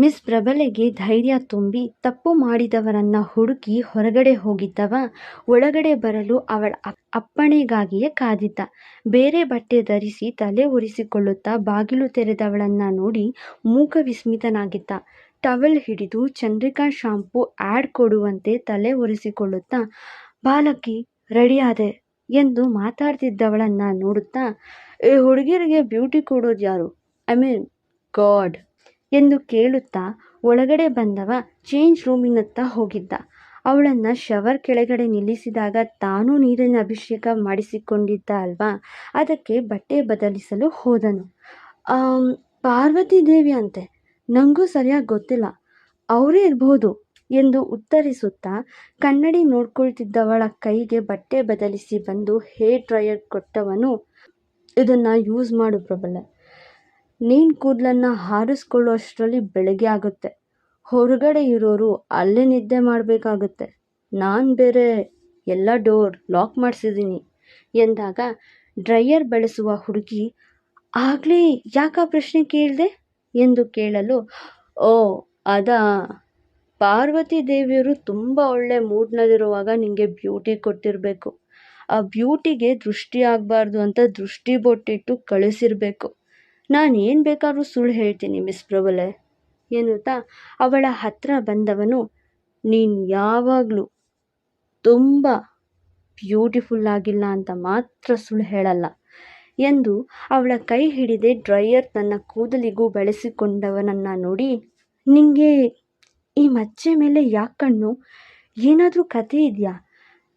Miss ಪ್ರಬಲೆಗೆ ಧೈರ್ಯ ತುಂಬಿ ತಪ್ಪು ಮಾಡಿದವರನ್ನ ಹುಡುಕಿ ಹೊರಗಡೆ ಹೋಗಿದ್ದವ, ಒಳಗಡೆ ಬರಲು ಅವಳ ಅಪ್- ಅಪ್ಪಣೆಗಾಗಿಯೇ ಕಾದಿದ್ದ. ಬೇರೆ ಬಟ್ಟೆ ಧರಿಸಿ ತಲೆ ಒರೆಸಿಕೊಳ್ಳುತ್ತಾ ಬಾಗಿಲು ತೆರೆದವಳನ್ನ ನೋಡಿ ಮೂಕ ವಿಸ್ಮಿತನಾಗಿದ್ದ. ಟವೆಲ್ ಹಿಡಿದು ಚಂದ್ರಿಕಾ ಶಾಂಪೂ ಆ್ಯಡ್ ಕೊಡುವಂತೆ ತಲೆ ಒರೆಸಿಕೊಳ್ಳುತ್ತಾ ಬಾಲಕಿ, ರೆಡಿಯಾದೆ ಎಂದು ಮಾತಾಡ್ತಿದ್ದವಳನ್ನ ನೋಡುತ್ತಾ, ಈ ಹುಡುಗಿಯರಿಗೆ ಬ್ಯೂಟಿ ಕೊಡೋದು ಯಾರು ಐ ಮೀನ್ ಗಾಡ್ ಎಂದು ಕೇಳುತ್ತಾ ಒಳಗಡೆ ಬಂದವ ಚೇಂಜ್ ರೂಮಿನತ್ತ ಹೋಗಿದ್ದ. ಅವಳನ್ನ ಶವರ್ ಕೆಳಗಡೆ ನಿಲ್ಲಿಸಿದಾಗ ತಾನೂ ನೀರಿನ ಅಭಿಷೇಕ ಮಾಡಿಸಿಕೊಂಡಿದ್ದ ಅಲ್ವಾ? ಅದಕ್ಕೆ ಬಟ್ಟೆ ಬದಲಿಸಲು ಹೋದನು. ಪಾರ್ವತಿ ದೇವಿ ಅಂತೆ. ನಂಗೂ ಸರಿಯಾಗಿ ಗೊತ್ತಿಲ್ಲ. ಅವರೇ ಇರ್ಬೋದು ಎಂದು ಉತ್ತರಿಸುತ್ತಾ ಕನ್ನಡಿ ನೋಡ್ಕೊಳ್ತಿದ್ದವಳ ಕೈಗೆ ಬಟ್ಟೆ ಬದಲಿಸಿ ಬಂದು ಹೇರ್ ಡ್ರೈಯರ್ ಕೊಟ್ಟವನು. ಇದನ್ನು ಯೂಸ್ ಮಾಡು ಪ್ರಬಲ. ನೀನು ಕೂದಲನ್ನು ಹಾರಿಸ್ಕೊಳ್ಳೋಷ್ಟರಲ್ಲಿ ಬೆಳಗ್ಗೆ ಆಗುತ್ತೆ. ಹೊರಗಡೆ ಇರೋರು ಅಲ್ಲೇ ನಿದ್ದೆ ಮಾಡಬೇಕಾಗುತ್ತೆ. ನಾನು ಬೇರೆ ಎಲ್ಲ ಡೋರ್ ಲಾಕ್ ಮಾಡಿಸಿದ್ದೀನಿ ಎಂದಾಗ ಡ್ರೈಯರ್ ಬಳಸುವ ಹುಡುಗಿ, ಆಗಲೇ ಯಾಕ ಪ್ರಶ್ನೆ ಕೇಳಿದೆ? ಎಂದು ಕೇಳಲು, ಓ, ಅದಾ, ಪಾರ್ವತಿ ದೇವಿಯರು ತುಂಬ ಒಳ್ಳೆ ಮೂಡ್ನಲ್ಲಿರುವಾಗ ನಿಮಗೆ ಬ್ಯೂಟಿ ಕೊಟ್ಟಿರಬೇಕು. ಆ ಬ್ಯೂಟಿಗೆ ದೃಷ್ಟಿ ಆಗಬಾರ್ದು ಅಂತ ದೃಷ್ಟಿ ಬೊಟ್ಟಿಟ್ಟು ಕಳಿಸಿರಬೇಕು. ನಾನು ಏನು ಬೇಕಾದ್ರೂ ಸುಳ್ಳು ಹೇಳ್ತೀನಿ ಮಿಸ್ ಪ್ರಬಲೆ. ಎನ್ನುತ್ತಾ, ಅವಳ ಹತ್ರ ಬಂದವನು, ನೀನು ಯಾವಾಗಲೂ ತುಂಬ ಬ್ಯೂಟಿಫುಲ್ ಆಗಿಲ್ಲ ಅಂತ ಮಾತ್ರ ಸುಳ್ಳು ಹೇಳಲ್ಲ ಎಂದು ಅವಳ ಕೈ ಹಿಡಿದೆ ಡ್ರೈಯರ್ ತನ್ನ ಕೂದಲಿಗೂ ಬಳಸಿಕೊಂಡವನನ್ನು ನೋಡಿ, ನಿಂಗೆ ಈ ಮಚ್ಚೆ ಮೇಲೆ ಯಾಕಣ್ಣು ಕಣ್ಣು? ಏನಾದರೂ ಕತೆ ಇದೆಯಾ?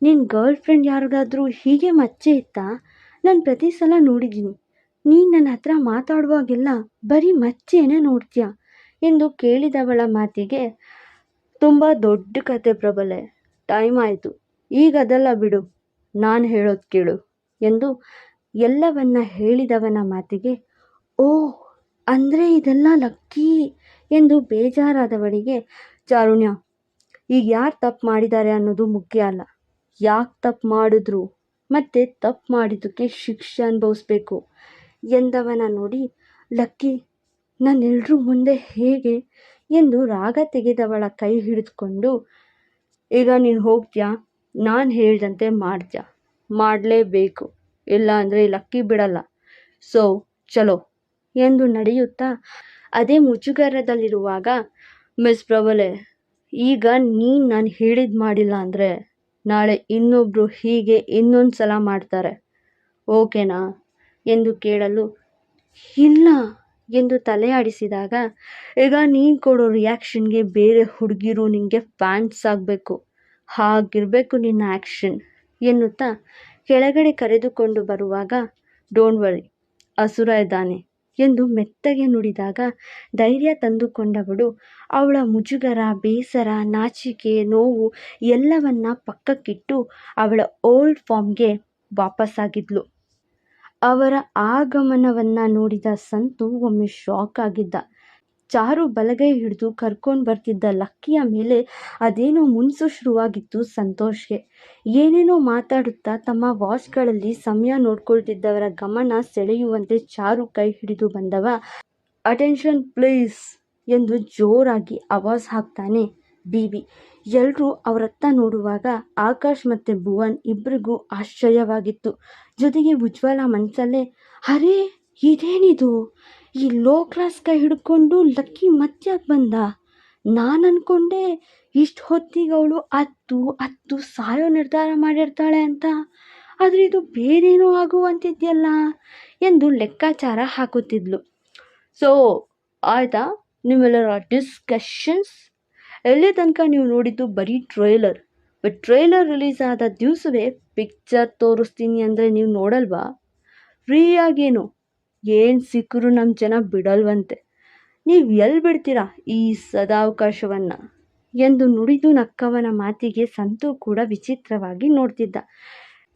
ನಿನ್ನ ಗರ್ಲ್ ಫ್ರೆಂಡ್ ಯಾರಿಗಾದ್ರೂ ಹೀಗೆ ಮಚ್ಚೆ ಇತ್ತಾ? ನಾನು ಪ್ರತಿ ಸಲ ನೋಡಿದ್ದೀನಿ. ನೀನು ನನ್ನ ಹತ್ರ ಮಾತಾಡುವಾಗೆಲ್ಲ ಬರೀ ಮಚ್ಚೇನೆ ನೋಡ್ತೀಯ? ಎಂದು ಕೇಳಿದವಳ ಮಾತಿಗೆ ತುಂಬ ದೊಡ್ಡ ಕತೆ ಪ್ರಬಲೆ ಟೈಮ್ ಆಯಿತು. ಈಗ ಅದೆಲ್ಲ ಬಿಡು, ನಾನು ಹೇಳೋದು ಕೇಳು ಎಂದು ಎಲ್ಲವನ್ನ ಹೇಳಿದವನ ಮಾತಿಗೆ, ಓ, ಅಂದರೆ ಇದೆಲ್ಲ ಲಕ್ಕಿ ಎಂದು ಬೇಜಾರಾದವಳಿಗೆ, ಚಾರುಣ್ಯ, ಈಗ ಯಾರು ತಪ್ಪು ಮಾಡಿದ್ದಾರೆ ಅನ್ನೋದು ಮುಖ್ಯ ಅಲ್ಲ. ಯಾಕೆ ತಪ್ಪು ಮಾಡಿದ್ರು? ಮತ್ತು ತಪ್ಪು ಮಾಡಿದ್ದಕ್ಕೆ ಶಿಕ್ಷೆ ಅನುಭವಿಸ್ಬೇಕು. ಎಂದವನ ನೋಡಿ, ಲಕ್ಕಿ ನಾನೆಲ್ಲರೂ ಮುಂದೆ ಹೇಗೆ? ಎಂದು ರಾಗ ತೆಗೆದವಳ ಕೈ ಹಿಡಿದುಕೊಂಡು, ಈಗ ನೀನು ಹೋಗ್ತೀಯಾ? ನಾನು ಹೇಳ್ದಂತೆ ಮಾಡ್ತೀಯಾ? ಮಾಡಲೇಬೇಕು. ಇಲ್ಲ ಅಂದರೆ ಲಕ್ಕಿ ಬಿಡಲ್ಲ. ಸೊ, ಚಲೋ ಎಂದು ನಡೆಯುತ್ತಾ, ಅದೇ ಮುಜುಗರದಲ್ಲಿರುವಾಗ, ಮಿಸ್ ಪ್ರಬಲೆ, ಈಗ ನೀನು ನಾನು ಹೇಳಿದ ಮಾಡಿಲ್ಲ ಅಂದರೆ ನಾಳೆ ಇನ್ನೊಬ್ಬರು ಹೀಗೆ ಇನ್ನೊಂದು ಸಲ ಮಾಡ್ತಾರೆ. ಓಕೆನಾ? ಎಂದು ಕೇಳಲು, ಇಲ್ಲ ಎಂದು ತಲೆ ಆಡಿಸಿದಾಗ ಈಗ ನೀನು ಕೊಡೋ ರಿಯಾಕ್ಷನ್ಗೆ ಬೇರೆ ಹುಡುಗಿರು ನಿನಗೆ ಫ್ಯಾನ್ಸ್ ಆಗಬೇಕು. ಹಾಗಿರಬೇಕು ನಿನ್ನ ಆ್ಯಕ್ಷನ್ ಎನ್ನುತ್ತಾ ಕೆಳಗಡೆ ಕರೆದುಕೊಂಡು ಬರುವಾಗ ಡೋಂಟ್ ವರಿ ಅಸುರ ಇದ್ದಾನೆ ಎಂದು ಮೆತ್ತಗೆ ನುಡಿದಾಗ ಧೈರ್ಯ ತಂದುಕೊಂಡವಳು, ಅವಳ ಮುಜುಗರ, ಬೇಸರ, ನಾಚಿಕೆ, ನೋವು ಎಲ್ಲವನ್ನ ಪಕ್ಕಕ್ಕಿಟ್ಟು ಅವಳ ಓಲ್ಡ್ ಫಾರ್ಮ್ಗೆ ವಾಪಸ್ಸಾಗಿದ್ಲು. ಅವರ ಆಗಮನವನ್ನ ನೋಡಿದ ಸಂತು ಒಮ್ಮೆ ಶಾಕ್ ಆಗಿದ್ದ. ಚಾರು ಬಲಗೈ ಹಿಡಿದು ಕರ್ಕೊಂಡು ಬರ್ತಿದ್ದ ಲಕ್ಕಿಯ ಮೇಲೆ ಅದೇನೋ ಮುನ್ಸು ಶುರುವಾಗಿತ್ತು ಸಂತೋಷ್ಗೆ. ಏನೇನೋ ಮಾತಾಡುತ್ತಾ ತಮ್ಮ ವಾಚ್ಗಳಲ್ಲಿ ಸಮಯ ನೋಡ್ಕೊಳ್ತಿದ್ದವರ ಗಮನ ಸೆಳೆಯುವಂತೆ ಚಾರು ಕೈ ಹಿಡಿದು ಬಂದವ. ಅಟೆನ್ಷನ್ ಪ್ಲೀಸ್ ಎಂದು ಜೋರಾಗಿ ಆವಾಜ್ ಹಾಕ್ತಾನೆ ಬಿಬಿ ಎಲ್ಲರೂ ಅವರತ್ತ ನೋಡುವಾಗ ಆಕಾಶ್ ಮತ್ತು ಭುವನ್ ಇಬ್ಬರಿಗೂ ಆಶ್ಚರ್ಯವಾಗಿತ್ತು. ಜೊತೆಗೆ ಉಜ್ವಲ ಮನಸ್ಸಲ್ಲೇ ಅರೇ, ಇದೇನಿದು? ಈ ಲೋ ಕ್ಲಾಸ್ ಕೈ ಹಿಡ್ಕೊಂಡು ಲಕ್ಕಿ ಮತ್ಯಾಕೆ ಬಂದ? ನಾನು ಅಂದ್ಕೊಂಡೆ ಇಷ್ಟು ಹೊತ್ತಿಗೆ ಅವಳು ಹತ್ತು ಹತ್ತು ಸಾಯೋ ನಿರ್ಧಾರ ಮಾಡಿರ್ತಾಳೆ ಅಂತ. ಆದರೆ ಇದು ಬೇರೇನೋ ಆಗುವಂತಿದೆಯಲ್ಲ? ಎಂದು ಲೆಕ್ಕಾಚಾರ ಹಾಕುತ್ತಿದ್ಲು. ಸೊ ಆಯಿತಾ? ನಿಮ್ಮೆಲ್ಲರ ಡಿಸ್ಕಷನ್ಸ್ ಎಲ್ಲಿ ತನಕ ನೀವು ನೋಡಿದ್ದು ಬರೀ ಟ್ರೈಲರ್. ಬಟ್ ಟ್ರೈಲರ್ ರಿಲೀಸ್ ಆದ ದಿವಸವೇ ಪಿಕ್ಚರ್ ತೋರಿಸ್ತೀನಿ ಅಂದರೆ ನೀವು ನೋಡಲ್ವಾ? ಫ್ರೀಯಾಗೇನು? ಏನು ಸಿಕ್ಕರೂ ನಮ್ಮ ಜನ ಬಿಡಲ್ವಂತೆ. ನೀವು ಎಲ್ಲಿ ಬಿಡ್ತೀರಾ ಈ ಸದಾವಕಾಶವನ್ನು? ಎಂದು ನುಡಿದು ನಕ್ಕವನ ಮಾತಿಗೆ ಸಂತು ಕೂಡ ವಿಚಿತ್ರವಾಗಿ ನೋಡ್ತಿದ್ದ.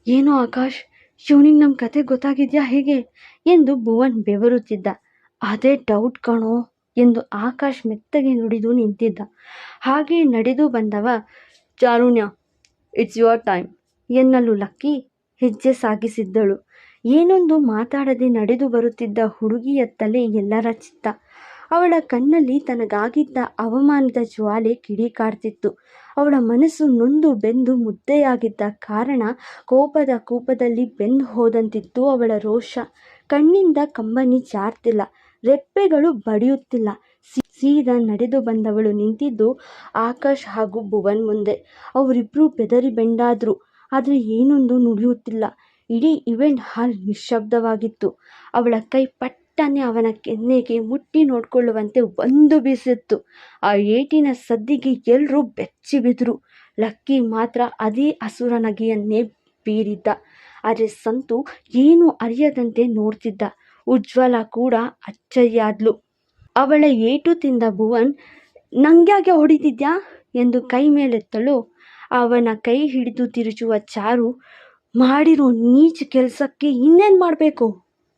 ಏನೋ ಆಕಾಶ್ ಶಿವನಿಗೆ ನಮ್ಮ ಕತೆ ಗೊತ್ತಾಗಿದೆಯಾ ಹೇಗೆ? ಎಂದು ಭುವನ್ ಬೆವರುತ್ತಿದ್ದ. ಅದೇ ಡೌಟ್ ಕಣೋ. ಎಂದು ಆಕಾಶ್ ಮೆತ್ತಗೆ ನುಡಿದು ನಿಂತಿದ್ದ. ಹಾಗೆ ನಡೆದು ಬಂದವ ಚಾರುಣ್ಯ ಇಟ್ಸ್ ಯುವರ್ ಟೈಮ್ ಎನ್ನಲು ಲಕ್ಕಿ ಹೆಜ್ಜೆ ಸಾಗಿಸಿದ್ದಳು. ಏನೊಂದು ಮಾತಾಡದೆ ನಡೆದು ಬರುತ್ತಿದ್ದ ಹುಡುಗಿಯತ್ತಲೇ ಎಲ್ಲರ ಚಿತ್ತ. ಅವಳ ಕಣ್ಣಲ್ಲಿ ತನಗಾಗಿದ್ದ ಅವಮಾನದ ಜ್ವಾಲೆ ಕಿಡಿಕಾಡ್ತಿತ್ತು ಅವಳ ಮನಸ್ಸು ನೊಂದು ಬೆಂದು ಮುದ್ದೆಯಾಗಿದ್ದ ಕಾರಣ ಕೋಪದ ಕೂಪದಲ್ಲಿ ಬೆಂದು ಹೋದಂತಿತ್ತು ಅವಳ ರೋಷ. ಕಣ್ಣಿಂದ ಕಂಬನಿ ಜಾರ್ತಿಲ್ಲ. ರೆಪ್ಪೆಗಳು ಬಡಿಯುತ್ತಿಲ್ಲ. ಸೀದಾ ನಡೆದು ಬಂದವಳು ನಿಂತಿದ್ದು ಆಕಾಶ್ ಹಾಗೂ ಭುವನ್ ಮುಂದೆ. ಅವರಿಬ್ಬರೂ ಬೆದರಿ ಬೆಂಡಾದ್ರು. ಆದರೆ ಏನೊಂದು ನುಡಿಯುತ್ತಿಲ್ಲ. ಇಡೀ ಇವೆಂಟ್ ಹಾಲ್ ನಿಶ್ಶಬ್ದವಾಗಿತ್ತು. ಅವಳ ಕೈ ಪಟ್ಟನೆ ಅವನ ಕೆನ್ನೆಗೆ ಮುಟ್ಟಿ ನೋಡಿಕೊಳ್ಳುವಂತೆ ಒಂದು ಬೀಸಿತ್ತು. ಆ ಏಟಿನ ಸದ್ದಿಗೆ ಎಲ್ಲರೂ ಬೆಚ್ಚಿ ಬಿದ್ರು ಲಕ್ಕಿ ಮಾತ್ರ ಅದೇ ಹಸುರ ನಗೆಯನ್ನೇ ಬೀರಿದ್ದ. ಆದರೆ ಸಂತು ಏನೂ ಅರಿಯದಂತೆ ನೋಡ್ತಿದ್ದ. ಉಜ್ವಲ ಕೂಡ ಅಚ್ಚರಿಯಾದ್ಲು. ಅವಳ ಏಟು ತಿಂದ ಭುವನ್, ನಂಗ್ಯಾಕೆ ಹೊಡೀತಿದ್ಯಾ ಎಂದು ಕೈ ಮೇಲೆತ್ತಲು ಅವನ ಕೈ ಹಿಡಿದು ತಿರುಚುವ ಚಾರು, ಮಾಡಿರೋ ನೀಚ ಕೆಲಸಕ್ಕೆ ಇನ್ನೇನು ಮಾಡಬೇಕು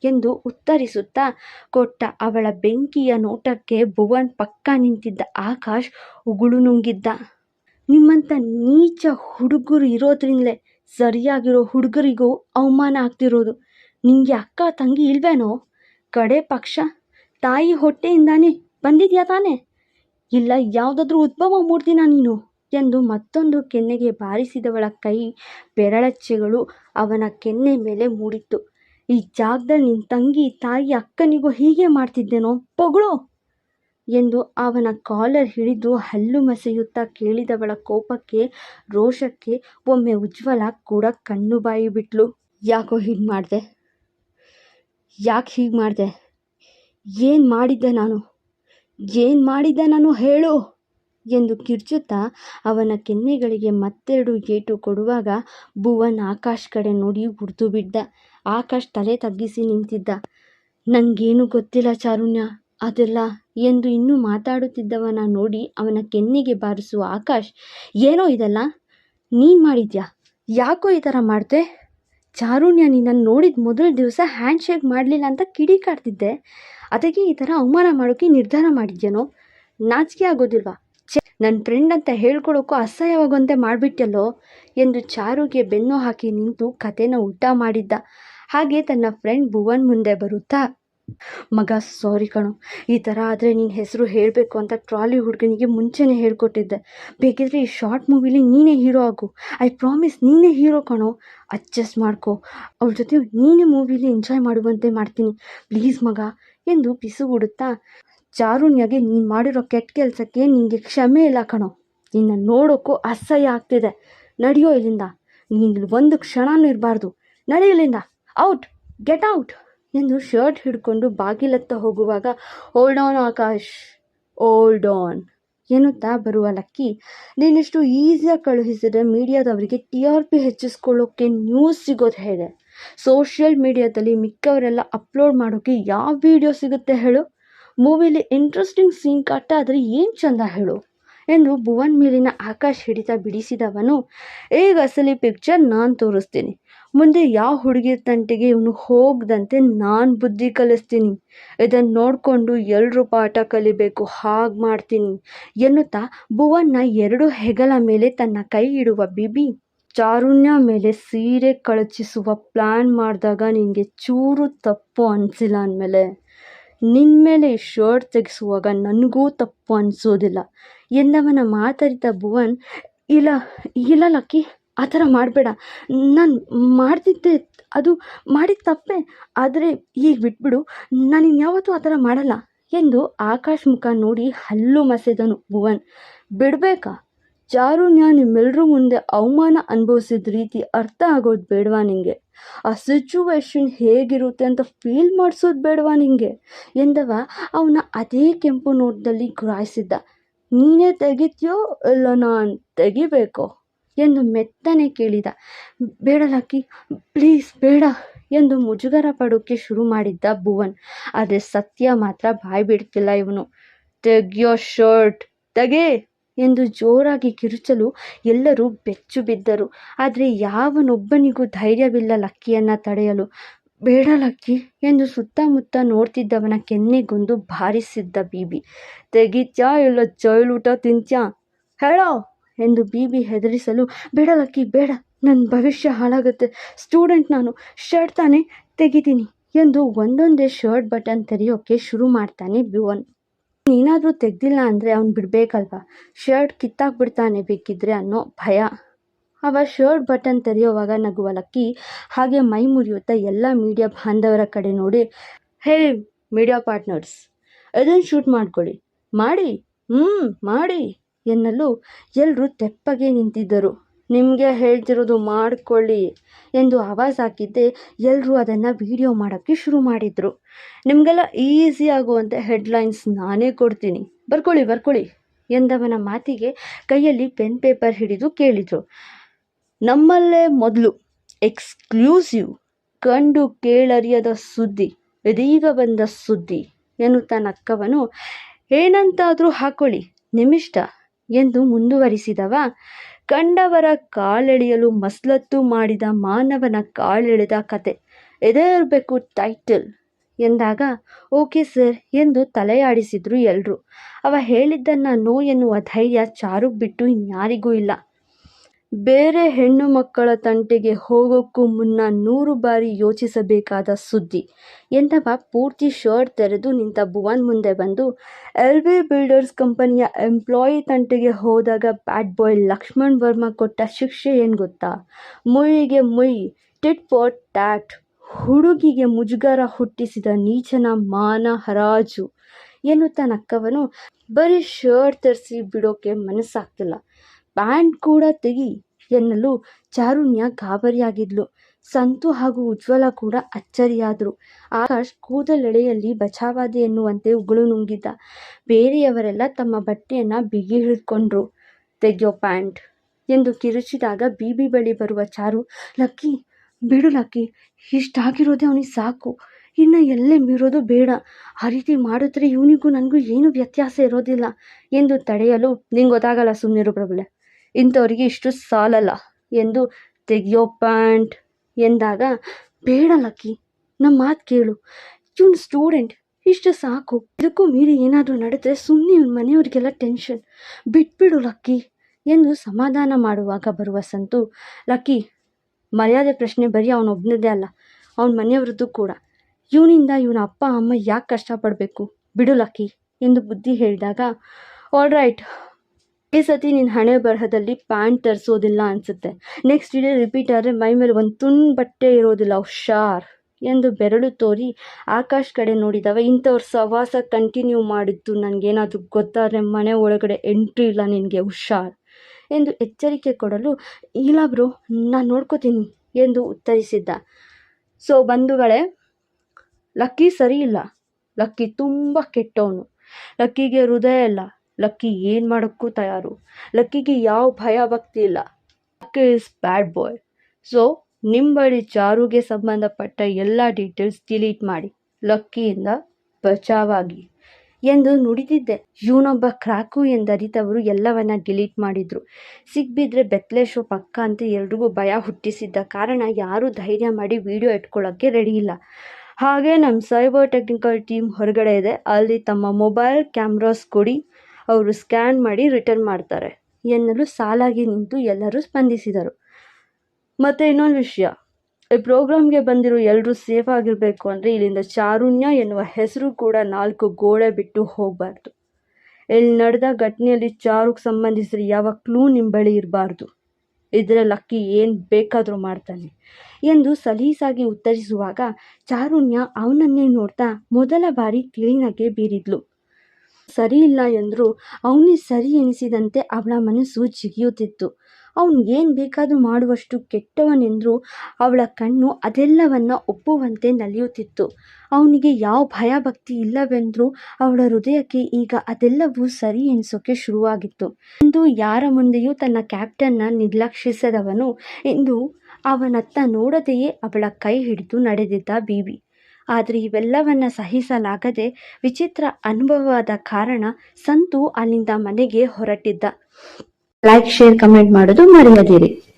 ಎಂದು ಉತ್ತರಿಸುತ್ತಾ ಕೊಟ್ಟ ಅವಳ ಬೆಂಕಿಯ ನೋಟಕ್ಕೆ ಭುವನ್ ಪಕ್ಕ ನಿಂತಿದ್ದ ಆಕಾಶ್ ಉಗುಳು ನುಂಗಿದ್ದ. ನಿಮ್ಮಂಥ ನೀಚ ಹುಡುಗರು ಇರೋದ್ರಿಂದಲೇ ಸರಿಯಾಗಿರೋ ಹುಡುಗರಿಗೂ ಅವಮಾನ ಆಗ್ತಿರೋದು. ನಿಂಗೆ ಅಕ್ಕ ತಂಗಿ ಇಲ್ವೇನೋ? ಕಡೆ ಪಕ್ಷ, ತಾಯಿ ಹೊಟ್ಟೆಯಿಂದಾನೇ ಬಂದಿದ್ಯಾ ತಾನೇ? ಇಲ್ಲ, ಯಾವುದಾದ್ರೂ ಉದ್ಭವ ಮೂರ್ತಿನಾ ನೀನು? ಎಂದು ಮತ್ತೊಂದು ಕೆನ್ನೆಗೆ ಬಾರಿಸಿದವಳ ಕೈ ಬೆರಳಚ್ಚೆಗಳು ಅವನ ಕೆನ್ನೆ ಮೇಲೆ ಮೂಡಿತ್ತು. ಈ ಜಾಗದಲ್ಲಿ ನಿನ್ನ ತಂಗಿ, ತಾಯಿ ಅಕ್ಕನಿಗೂ ಹೀಗೆ ಮಾಡ್ತಿದ್ದೇನೋ ಪೊಗಳು ಎಂದು ಅವನ ಕಾಲರ್ ಹಿಡಿದು ಹಲ್ಲು ಮಸೆಯುತ್ತಾ ಕೇಳಿದವಳ ಕೋಪಕ್ಕೆ, ರೋಷಕ್ಕೆ ಒಮ್ಮೆ ಉಜ್ವಲ ಕೂಡ ಕಣ್ಣು ಬಾಯಿ ಬಿಟ್ಲು. ಯಾಕೋ ಹೀಗೆ ಮಾಡ್ದೆ? ಯಾಕ್ ಹೀಗೆ ಮಾಡಿದೆ ಏನು ಮಾಡಿದ್ದೆ ನಾನು? ಏನು ಮಾಡಿದ್ದೆ ನಾನು ಹೇಳು ಎಂದು ಕಿರ್ಚುತ್ತಾ ಅವನ ಕೆನ್ನೆಗಳಿಗೆ ಮತ್ತೆರಡು ಏಟು ಕೊಡುವಾಗ ಭುವನ್ ಆಕಾಶ್ ಕಡೆ ನೋಡಿ ಉರ್ದುಬಿದ್ದ. ಆಕಾಶ್ ತಲೆ ತಗ್ಗಿಸಿ ನಿಂತಿದ್ದ. ನನಗೇನು ಗೊತ್ತಿಲ್ಲ ಚಾರುಣ್ಯ, ಅದೆಲ್ಲ ಎಂದು ಇನ್ನೂ ಮಾತಾಡುತ್ತಿದ್ದವನ ನೋಡಿ ಅವನ ಕೆನ್ನೆಗೆ ಬಾರಿಸುವ ಆಕಾಶ್, ಏನೋ ಇದೆಲ್ಲ? ನೀನು ಮಾಡಿದ್ಯಾ? ಯಾಕೋ ಈ ಥರ ಮಾಡ್ದೆ? ಚಾರುಣ್ಯ ನಿನ್ನನ್ನು ನೋಡಿದ ಮೊದಲ ದಿವಸ ಹ್ಯಾಂಡ್ ಶೇಕ್ ಮಾಡಲಿಲ್ಲ ಅಂತ ಕಿಡಿಕಾಡ್ತಿದ್ದೆ ಅದಕ್ಕೆ ಈ ಥರ ಅವಮಾನ ಮಾಡೋಕ್ಕೆ ನಿರ್ಧಾರ ಮಾಡಿದ್ಯೇನೋ? ನಾಚಿಕೆ ಆಗೋದಿಲ್ವಾ? ಛೇ ನನ್ನ ಫ್ರೆಂಡ್ ಅಂತ ಹೇಳ್ಕೊಳೋಕ್ಕೂ ಅಸಹ್ಯವಾಗುವಂತೆ ಮಾಡಿಬಿಟ್ಟಲ್ಲೋ ಎಂದು ಚಾರುಗೆ ಬೆನ್ನು ಹಾಕಿ ನಿಂತು ಕತೆನ ಊಟ ಮಾಡಿದ್ದ. ಹಾಗೆ ತನ್ನ ಫ್ರೆಂಡ್ ಭುವನ್ ಮುಂದೆ ಬರುತ್ತಾ ಮಗ ಸಾರಿ ಕಣೋ ಈ ಥರ ಆದರೆ ನಿನ್ನ ಹೆಸರು ಹೇಳಬೇಕು ಅಂತ ಟ್ರಾಲಿ ಹುಡುಗನಿಗೆ ಮುಂಚೆನೇ ಹೇಳ್ಕೊಟ್ಟಿದ್ದೆ. ಬೇಕಿದ್ರೆ ಈ ಶಾರ್ಟ್ ಮೂವಿಲಿ ನೀನೇ ಹೀರೋ ಆಗು. ಐ ಪ್ರಾಮಿಸ್ ನೀನೇ ಹೀರೋ ಕಣೋ. ಅಡ್ಜಸ್ಟ್ ಮಾಡ್ಕೋ. ಅವ್ರ ಜೊತೆ ನೀನೇ ಮೂವಿಲಿ ಎಂಜಾಯ್ ಮಾಡುವಂತೆ ಮಾಡ್ತೀನಿ. ಪ್ಲೀಸ್ ಮಗ, ಎಂದು ಬಿಸುಗುಡುತ್ತಾ ಚಾರುಣ್ಯಗೆ ನೀನು ಮಾಡಿರೋ ಕೆಟ್ಟ ಕೆಲಸಕ್ಕೆ ನಿನಗೆ ಕ್ಷಮೆ ಇಲ್ಲ ಕಣೋ. ನಿನ್ನ ನೋಡೋಕ್ಕೂ ಅಸಹ್ಯ ಆಗ್ತಿದೆ. ನಡೆಯೋ ಇಲ್ಲಿಂದ. ನೀನು ಒಂದು ಕ್ಷಣನೂ ಇರಬಾರ್ದು ನಡೆಯಲಿಂದ. ಔಟ್ ಗೆಟ್ ಔಟ್ ಎಂದು ಶರ್ಟ್ ಹಿಡ್ಕೊಂಡು ಬಾಗಿಲತ್ತ ಹೋಗುವಾಗ hold on Akash hold on ಎನ್ನುತ್ತಾ ಬರುವ ಲಕ್ಕಿ, ನೀನಿಷ್ಟು ಈಸಿಯಾಗಿ ಕಳುಹಿಸಿದ್ರೆ ಮೀಡಿಯಾದವರಿಗೆ ಟಿ ಆರ್ ಪಿ ಹೆಚ್ಚಿಸ್ಕೊಳ್ಳೋಕ್ಕೆ ನ್ಯೂಸ್ ಸಿಗೋದು ಹೇಗೆ? ಸೋಷಿಯಲ್ ಮೀಡಿಯಾದಲ್ಲಿ ಮಿಕ್ಕವರೆಲ್ಲ ಅಪ್ಲೋಡ್ ಮಾಡೋಕ್ಕೆ ಯಾವ ವಿಡಿಯೋ ಸಿಗುತ್ತೆ ಹೇಳು? ಮೂವಿಲಿ ಇಂಟ್ರೆಸ್ಟಿಂಗ್ ಸೀನ್ ಕಟ್ಟ ಆದರೆ ಏನು ಚಂದ ಹೇಳು ಎಂದು ಭುವನ್ ಮೇಲಿನ ಆಕಾಶ್ ಹಿಡಿತ ಬಿಡಿಸಿದವನು, ಈಗ ಅಸಲಿ ಪಿಕ್ಚರ್ ನಾನು ತೋರಿಸ್ತೀನಿ. ಮುಂದೆ ಯಾವ ಹುಡುಗಿ ತಂಟೆಗೆ ಇವನು ಹೋಗದಂತೆ ನಾನು ಬುದ್ಧಿ ಕಲಿಸ್ತೀನಿ. ಇದನ್ನು ನೋಡಿಕೊಂಡು ಎಲ್ಲರೂ ಪಾಠ ಕಲಿಬೇಕು, ಹಾಗೆ ಮಾಡ್ತೀನಿ ಎನ್ನುತ್ತಾ ಭುವನ್ನ ಎರಡು ಹೆಗಲ ಮೇಲೆ ತನ್ನ ಕೈ ಇಡುವ ಬಿಬಿ ಚಾರುಣ್ಯ ಮೇಲೆ ಸೀರೆ ಕಳಚಿಸುವ ಪ್ಲಾನ್ ಮಾಡಿದಾಗ ನಿನಗೆ ಚೂರು ತಪ್ಪು ಅನ್ಸಿಲ್ಲ ಅಂದಮೇಲೆ ನಿನ್ಮೇಲೆ ಈ ಶರ್ಟ್ ತೆಗೆಸುವಾಗ ನನಗೂ ತಪ್ಪು ಅನಿಸೋದಿಲ್ಲ ಎಂದವನ ಮಾತಾಡಿದ ಭುವನ್, ಇಲ್ಲ ಇಲ್ಲ ಲಕ್ಕಿ ಆ ಥರ ಮಾಡಬೇಡ. ನಾನು ಮಾಡ್ತಿದ್ದೆ, ಅದು ಮಾಡಿದ ತಪ್ಪೇ. ಆದರೆ ಈಗ ಬಿಟ್ಬಿಡು. ನಾನು ಇನ್ಯಾವತ್ತೂ ಆ ಥರ ಮಾಡಲ್ಲ ಎಂದು ಆಕಾಶ್ ಮುಖ ನೋಡಿ ಹಲ್ಲು ಮಸೆದನು ಭುವನ್. ಬಿಡಬೇಕಾ ಚಾರುಣ್ಯ ನಿಮ್ಮೆಲ್ರೂ ಮುಂದೆ ಅವಮಾನ ಅನುಭವಿಸಿದ ರೀತಿ ಅರ್ಥ ಆಗೋದು ಬೇಡವಾ ನಿಂಗೆ? ಆ ಸಿಚುವೇಶನ್ ಹೇಗಿರುತ್ತೆ ಅಂತ ಫೀಲ್ ಮಾಡಿಸೋದು ಬೇಡವಾ ನಿಂಗೆ? ಎಂದವ ಅವನ ಅದೇ ಕೆಂಪು ನೋಟದಲ್ಲಿ ಗುರಾಯಿಸಿದ್ದ. ನೀನೇ ತೆಗಿತೀಯೋ ಇಲ್ಲ ನಾನು ತೆಗೀಬೇಕೋ? ಎಂದು ಮೆತ್ತನೆ ಕೇಳಿದ. ಬೇಡ ಲಕ್ಕಿ ಪ್ಲೀಸ್ ಬೇಡ ಎಂದು ಮುಜುಗರ ಪಡೋಕೆ ಶುರು ಮಾಡಿದ್ದ ಭುವನ್. ಆದರೆ ಸತ್ಯ ಮಾತ್ರ ಬಾಯಿ ಬಿಡ್ತಿಲ್ಲ ಇವನು. ತೆಗ್ಯೋ ಶರ್ಟ್ ತೆಗೆ ಎಂದು ಜೋರಾಗಿ ಕಿರುಚಲು ಎಲ್ಲರೂ ಬೆಚ್ಚು ಬಿದ್ದರು. ಆದರೆ ಯಾವನೊಬ್ಬನಿಗೂ ಧೈರ್ಯವಿಲ್ಲ ಲಕ್ಕಿಯನ್ನು ತಡೆಯಲು. ಬೇಡ ಲಕ್ಕಿ ಎಂದು ಸುತ್ತಮುತ್ತ ನೋಡ್ತಿದ್ದವನ ಕೆನ್ನೆಗೊಂದು ಬಾರಿಸಿದ್ದ ಬೀಬಿ ತೆಗಿತ್ಯಾ ಇಲ್ಲ ಜೈಲೂಟ ತಿಂತ್ಯಾ ಹೇಳೋ ಎಂದು ಬೀಬಿ ಹೆದರಿಸಲು ಬೇಡ ಲಕ್ಕಿ ಬೇಡ ನನ್ನ ಭವಿಷ್ಯ ಹಾಳಾಗುತ್ತೆ. ಸ್ಟೂಡೆಂಟ್ ನಾನು, ಶರ್ಟ್ ತಾನೇ ತೆಗಿತೀನಿ ಎಂದು ಒಂದೊಂದೇ ಶರ್ಟ್ ಬಟನ್ ತೆರೆಯೋಕ್ಕೆ ಶುರು ಮಾಡ್ತಾನೆ ಭುವನ್ ನೀನಾದರೂ ತೆಗ್ದಿಲ್ಲ ಅಂದರೆ ಅವ್ನು ಬಿಡಬೇಕಲ್ವಾ? ಶರ್ಟ್ ಕಿತ್ತಾಕ್ಬಿಡ್ತಾನೆ ಬೇಕಿದ್ರೆ ಅನ್ನೋ ಭಯ. ಅವ ಶರ್ಟ್ ಬಟನ್ ತೆರೆಯುವಾಗ ನಗುವ ಲಕ್ಕಿ, ಹಾಗೆ ಮೈ ಮುರಿಯುತ್ತಾ ಎಲ್ಲ ಮೀಡಿಯಾ ಬಾಂಧವರ ಕಡೆ ನೋಡಿ, ಹೇ, ಮೀಡಿಯಾ ಪಾರ್ಟ್ನರ್ಸ್ ಅದನ್ನು ಶೂಟ್ ಮಾಡ್ಕೊಳ್ಳಿ. ಮಾಡಿ ಹ್ಞೂ ಮಾಡಿ. ಎನ್ನಲು ಎಲ್ಲರೂ ತೆಪ್ಪಗೆ ನಿಂತಿದ್ದರು. ನಿಮಗೆ ಹೇಳ್ತಿರೋದು ಮಾಡಿಕೊಳ್ಳಿ ಎಂದು ಆವಾಜ್ ಹಾಕಿದ್ದೆ ಎಲ್ಲರೂ ಅದನ್ನು ವಿಡಿಯೋ ಮಾಡೋಕ್ಕೆ ಶುರು ಮಾಡಿದರು. ನಿಮಗೆಲ್ಲ ಈಸಿ ಆಗುವಂಥ ಹೆಡ್ಲೈನ್ಸ್ ನಾನೇ ಕೊಡ್ತೀನಿ. ಬರ್ಕೊಳ್ಳಿ ಬರ್ಕೊಳ್ಳಿ ಎಂದವನ ಮಾತಿಗೆ ಕೈಯಲ್ಲಿ ಪೆನ್ ಪೇಪರ್ ಹಿಡಿದು ಕೇಳಿದರು. ನಮ್ಮಲ್ಲೇ ಮೊದಲು, ಎಕ್ಸ್ಕ್ಲೂಸಿವ್, ಕಂಡು ಕೇಳರಿಯದ ಸುದ್ದಿ, ಇದೀಗ ಬಂದ ಸುದ್ದಿ ಎನ್ನುತ್ತಾ ನಕ್ಕವನು ಏನಂತಾದರೂ ಹಾಕೊಳ್ಳಿ, ನಿಮಿಷ್ಟ. ಎಂದು ಮುಂದುವರಿಸಿದವ. ಕಂಡವರ ಕಾಲೆಳೆಯಲು ಮಸ್ಲತ್ತು ಮಾಡಿದ ಮಾನವನ ಕಾಲೆಳೆದ ಕತೆ. ಇದೇ ಇರಬೇಕು ಟೈಟಲ್ ಎಂದಾಗ, ಓಕೆ ಸರ್ ಎಂದು ತಲೆಯಾಡಿಸಿದ್ರು ಎಲ್ಲರೂ ಅವ ಹೇಳಿದ್ದನ್ನು ನೋ ಎನ್ನುವ ಧೈರ್ಯ ಚಾರುಗ್ ಬಿಟ್ಟು ಇನ್ಯಾರಿಗೂ ಇಲ್ಲ. ಬೇರೆ ಹೆಣ್ಣು ಮಕ್ಕಳ ತಂಟೆಗೆ ಹೋಗೋಕ್ಕೂ ಮುನ್ನ ನೂರು ಬಾರಿ ಯೋಚಿಸಬೇಕಾದ ಸುದ್ದಿ. ಎಂದವ ಪೂರ್ತಿ ಶರ್ಟ್ ತೆರೆದು ನಿಂತ ಭುವನ್ ಮುಂದೆ ಬಂದು ಎಲ್ ಬಿ ಬಿಲ್ಡರ್ಸ್ ಕಂಪನಿಯ ಎಂಪ್ಲಾಯಿ ತಂಟೆಗೆ ಹೋದಾಗ ಬ್ಯಾಡ್ ಬಾಯ್ ಲಕ್ಷ್ಮಣ್ ವರ್ಮಾ ಕೊಟ್ಟ ಶಿಕ್ಷೆ ಏನು ಗೊತ್ತಾ? ಮುಯ್ಯಿಗೆ ಮುಯ್, ಟಿಟ್ ಫಾರ್ ಟ್ಯಾಟ್, ಹುಡುಗಿಗೆ ಮುಜುಗರ ಹುಟ್ಟಿಸಿದ ನೀಚನ ಮಾನ ಹರಾಜು ಎನ್ನುತ್ತಾ ನಕ್ಕವನು ಬರೀ ಶರ್ಟ್ ತರಿಸಿ ಬಿಡೋಕೆ ಮನಸ್ಸಾಗ್ತಿಲ್ಲ. ಪ್ಯಾಂಟ್ ಕೂಡ ತೆಗಿ ಎನ್ನಲು ಚಾರುಣ್ಯ ಗಾಬರಿಯಾಗಿದ್ಲು. ಸಂತು ಹಾಗೂ ಉಜ್ವಲ ಕೂಡ ಅಚ್ಚರಿಯಾದರು. ಆಕಾಶ್ ಕೂದಲೆಳೆಯಲ್ಲಿ ಬಚಾವಾದೆ ಎನ್ನುವಂತೆ ಉಗುಳು ನುಂಗಿದ್ದ ಬೇರೆಯವರೆಲ್ಲ ತಮ್ಮ ಬಟ್ಟೆಯನ್ನು ಬಿಗಿ ಹಿಡ್ಕೊಂಡ್ರು. ತೆಗೆಯೋ ಪ್ಯಾಂಟ್ ಎಂದು ಕಿರುಚಿದಾಗ ಬೀಬಿ ಬಳಿ ಬರುವ ಚಾರು, ಲಕ್ಕಿ, ಬಿಡು ಲಕ್ಕಿ, ಇಷ್ಟಾಗಿರೋದೆ ಅವನಿಗೆ ಸಾಕು. ಇನ್ನು ಎಲ್ಲೇ ಮೀರೋದು ಬೇಡ. ಆ ರೀತಿ ಮಾಡಿದ್ರೆ ಇವನಿಗೂ ನನಗೂ ಏನು ವ್ಯತ್ಯಾಸ ಇರೋದಿಲ್ಲ ಎಂದು ತಡೆಯಲು ನಿಂಗೆ ಗೊತ್ತಾಗಲ್ಲ ಸುಮ್ಮನಿರು ಪ್ರಬಲೆ ಇಂಥವರಿಗೆ ಇಷ್ಟು ಸಾಲಲ್ಲ ಎಂದು ತೆಗಿಯೋ ಪ್ಯಾಂಟ್ ಎಂದಾಗ, ಬೇಡ ಲಕ್ಕಿ ನಮ್ಮ ಮಾತು ಕೇಳು. ಇವನು ಸ್ಟೂಡೆಂಟ್, ಇಷ್ಟು ಸಾಕು. ಇದಕ್ಕೂ ಮೀರಿ ಏನಾದರೂ ನಡೆದ್ರೆ ಸುಮ್ಮನೆ ಇವನ ಮನೆಯವರಿಗೆಲ್ಲ ಟೆನ್ಷನ್. ಬಿಟ್ಬಿಡು ಲಕ್ಕಿ ಎಂದು ಸಮಾಧಾನ ಮಾಡುವಾಗ ಬರುವ ಸಂತು, ಲಕ್ಕಿ, ಮರ್ಯಾದೆ ಪ್ರಶ್ನೆ ಬರೀ ಅವನೊಬ್ಬನದೇ ಅಲ್ಲ, ಅವನ ಮನೆಯವ್ರದ್ದು ಕೂಡ. ಇವನಿಂದ ಇವನ ಅಪ್ಪ, ಅಮ್ಮ ಯಾಕೆ ಕಷ್ಟಪಡಬೇಕು? ಬಿಡು ಲಕ್ಕಿ ಎಂದು ಬುದ್ಧಿ ಹೇಳಿದಾಗ ಆಲ್ ರೈಟ್ ಈ ಸತಿ ನಿನ್ನ ಹಣೆ ಬರಹದಲ್ಲಿ ಪ್ಯಾಂಟ್ ತರಿಸೋದಿಲ್ಲ ಅನಿಸುತ್ತೆ. ನೆಕ್ಸ್ಟ್ ಡೇ ರಿಪೀಟ್ ಆದರೆ ಮೈ ಮೇಲೆ ಒಂದು ತುಂಡು ಬಟ್ಟೆ ಇರೋದಿಲ್ಲ, ಹುಷಾರ್. ಎಂದು ಬೆರಳು ತೋರಿ ಆಕಾಶ್ ಕಡೆ ನೋಡಿದವ. ಇಂಥವ್ರ ಸವಾಸ ಕಂಟಿನ್ಯೂ ಮಾಡಿದ್ದು ನನಗೇನಾದರೂ ಗೊತ್ತಾದರೆ ಮನೆ ಒಳಗಡೆ ಎಂಟ್ರಿ ಇಲ್ಲ ನಿನಗೆ, ಹುಷಾರ್. ಎಂದು ಎಚ್ಚರಿಕೆ ಕೊಡಲು, ಇಲ್ಲ ಬ್ರೋ, ನಾನು ನೋಡ್ಕೋತೀನಿ ಎಂದು ಉತ್ತರಿಸಿದ್ದ. ಸೊ ಬಂಧುಗಳೇ, ಲಕ್ಕಿ ಸರಿ ಇಲ್ಲ. ಲಕ್ಕಿ ತುಂಬ ಕೆಟ್ಟವನು. ಲಕ್ಕಿಗೆ ಹೃದಯ ಇಲ್ಲ. ಲಕ್ಕಿ ಏನು ಮಾಡೋಕ್ಕೂ ತಯಾರು. ಲಕ್ಕಿಗೆ ಯಾವ ಭಯ ಭಕ್ತಿ ಇಲ್ಲ. Lucky is bad boy. So ನಿಮ್ಮ ಬಳಿ ಜಾರುಗೆ ಸಂಬಂಧಪಟ್ಟ ಎಲ್ಲ ಡೀಟೇಲ್ಸ್ ಡಿಲೀಟ್ ಮಾಡಿ. ಲಕ್ಕಿಯಿಂದ ಬಚಾವಾಗಿ ಎಂದು ನುಡಿದಿದ್ದೆ. ಇವನೊಬ್ಬ ಕ್ರಾಕು ಎಂದರಿತವರು ಎಲ್ಲವನ್ನ ಡಿಲೀಟ್ ಮಾಡಿದ್ರು. ಸಿಗ್ಬಿದ್ರೆ ಬೆತ್ಲೇಶೋ ಪಕ್ಕ ಅಂತ ಎಲ್ರಿಗೂ ಭಯ ಹುಟ್ಟಿಸಿದ್ದ ಕಾರಣ ಯಾರೂ ಧೈರ್ಯ ಮಾಡಿ ವಿಡಿಯೋ ಇಟ್ಕೊಳ್ಳೋಕ್ಕೆ ರೆಡಿ ಇಲ್ಲ. ಹಾಗೆ ನಮ್ಮ ಸೈಬರ್ ಟೆಕ್ನಿಕಲ್ ಟೀಮ್ ಹೊರಗಡೆ ಇದೆ. ಅಲ್ಲಿ ತಮ್ಮ ಮೊಬೈಲ್ ಕ್ಯಾಮ್ರಾಸ್ ಕೊಡಿ. ಅವರು ಸ್ಕ್ಯಾನ್ ಮಾಡಿ ರಿಟರ್ನ್ ಮಾಡ್ತಾರೆ. ಎನ್ನಲು ಸಾಲಾಗಿ ನಿಂತು ಎಲ್ಲರೂ ಸ್ಪಂದಿಸಿದರು. ಮತ್ತು ಇನ್ನೊಂದು ವಿಷಯ. ಈ ಪ್ರೋಗ್ರಾಮ್ಗೆ ಬಂದಿರೋ ಎಲ್ಲರೂ ಸೇಫ್ ಆಗಿರಬೇಕು ಅಂದರೆ ಇಲ್ಲಿಂದ ಚಾರುಣ್ಯ ಎನ್ನುವ ಹೆಸರು ಕೂಡ ನಾಲ್ಕು ಗೋಡೆ ಬಿಟ್ಟು ಹೋಗಬಾರ್ದು. ಇಲ್ಲಿ ನಡೆದ ಘಟನೆಯಲ್ಲಿ ಚಾರುಗೆ ಸಂಬಂಧಿಸಿದ ಯಾವ ಕ್ಲೂ ನಿಮ್ಮ ಬಳಿ ಇರಬಾರ್ದು. ಇದರ ಲಕ್ಕಿ ಏನು ಬೇಕಾದರೂ ಮಾಡ್ತಾನೆ. ಎಂದು ಸಲೀಸಾಗಿ ಉತ್ತರಿಸುವಾಗ ಚಾರುಣ್ಯ ಅವನನ್ನೇ ನೋಡ್ತಾ ಮೊದಲ ಬಾರಿ ತಿಳಿನಗೆ ಬೀರಿದ್ಲು. ಸರಿ ಇಲ್ಲ ಎಂದರೂ ಅವನಿಗೆ ಸರಿ ಎನಿಸಿದಂತೆ ಅವಳ ಮನಸ್ಸು ಜಿಗಿಯುತ್ತಿತ್ತು. ಅವನು ಏನು ಬೇಕಾದರೂ ಮಾಡುವಷ್ಟು ಕೆಟ್ಟವನೆಂದರೂ ಅವಳ ಕಣ್ಣು ಅದೆಲ್ಲವನ್ನು ಒಪ್ಪುವಂತೆ ನಲಿಯುತ್ತಿತ್ತು. ಅವನಿಗೆ ಯಾವ ಭಯ ಭಕ್ತಿ ಇಲ್ಲವೆಂದರೂ ಅವಳ ಹೃದಯಕ್ಕೆ ಈಗ ಅದೆಲ್ಲವೂ ಸರಿ ಎನಿಸೋಕೆ ಶುರುವಾಗಿತ್ತು. ಇಂದು ಯಾರ ಮುಂದೆಯೂ ತನ್ನ ಕ್ಯಾಪ್ಟನ್ನ ನಿರ್ಲಕ್ಷಿಸದವನು ಇಂದು ಅವನತ್ತ ನೋಡದೆಯೇ ಅವಳ ಕೈ ಹಿಡಿದು ನಡೆದಿದ್ದ ಬೀಬಿ ಆದರೆ ಇವೆಲ್ಲವನ್ನ ಸಹಿಸಲಾಗದೆ ವಿಚಿತ್ರ ಅನುಭವವಾದ ಕಾರಣ ಸಂತು ಅಲ್ಲಿಂದ ಮನೆಗೆ ಹೊರಟಿದ್ದ. ಲೈಕ್ ಶೇರ್ ಕಮೆಂಟ್ ಮಾಡೋದು ಮರೆಯದಿರಿ.